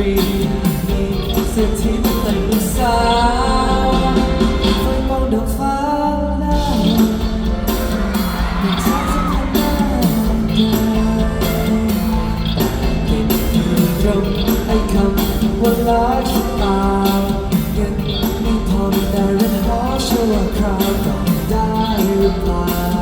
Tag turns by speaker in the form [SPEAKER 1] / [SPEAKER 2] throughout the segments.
[SPEAKER 1] รีมีเสียทิศแต่งสาวไม่าดอกฟ้าแล้วเด็กสาวจทำหน้าเป็นที่งคำว่ารักตายังม่พอแต่เรื่องขอชั่วคราวก็ได้หรือเปล่า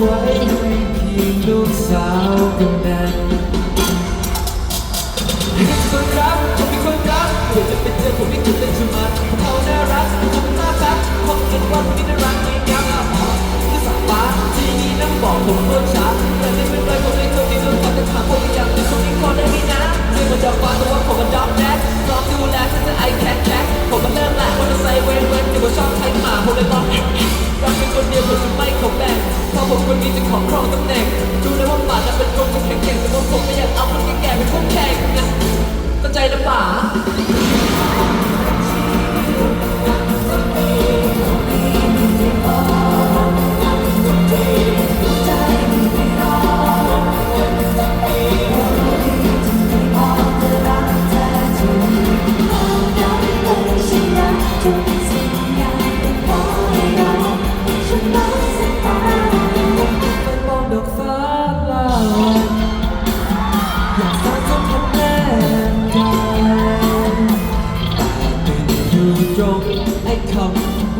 [SPEAKER 1] ไว้ให้เพียงลูกสาวกำเนิดให้ทุกคนรักผมมีคนรักเพื่อจะไปเจอผมไม่คิดเลยจะมาเขาน่ารักจะเป็นน่ารักพบกันวันนี้น่ารักยิ่งยังอะคือสักฟ้าที่นี่นั่งบอกผมเมื่อเช้าแต่ไม่เป็นไรผมไม่เคยมีเรื่องความจะถามผมอย่างในช่วงนี้ขอได้ไหมนะซึ่มันจะฟังแต่ว่าผมมันดอกแจ๊กลองดูแลฉันจะไอแคทแคทผมมันเริ่มละวันจะใส่เว้นเว้นเดี๋ยวผมชอบใช้หมาผมเลยต้องรักเป็นคนเดียวผมจะไม่ขอแบ่ งเพราผมคนนี้จะขอครองตำแหน่ง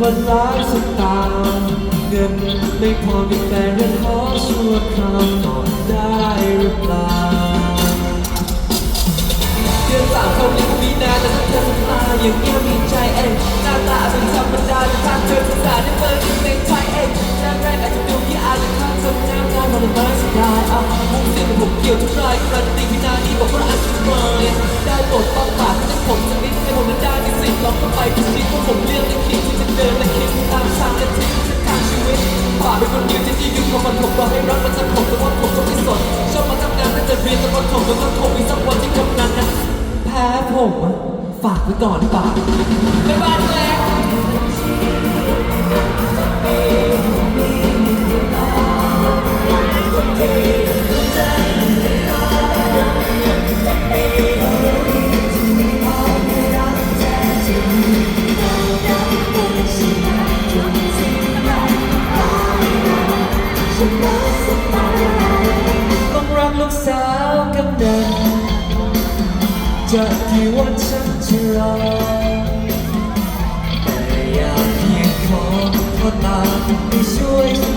[SPEAKER 1] ว่ารักสตาห์เงินไม่พอมีแต่เรื่องขอชั่วคราวก่อนได้หรือเปล่า ผมอะฝากไว้ก่อนป่ะบ๊ายบายแล้ต้อง จะกี่วันฉันจะรอแต่อยากเพียงขอพ่อตาที่ช่วย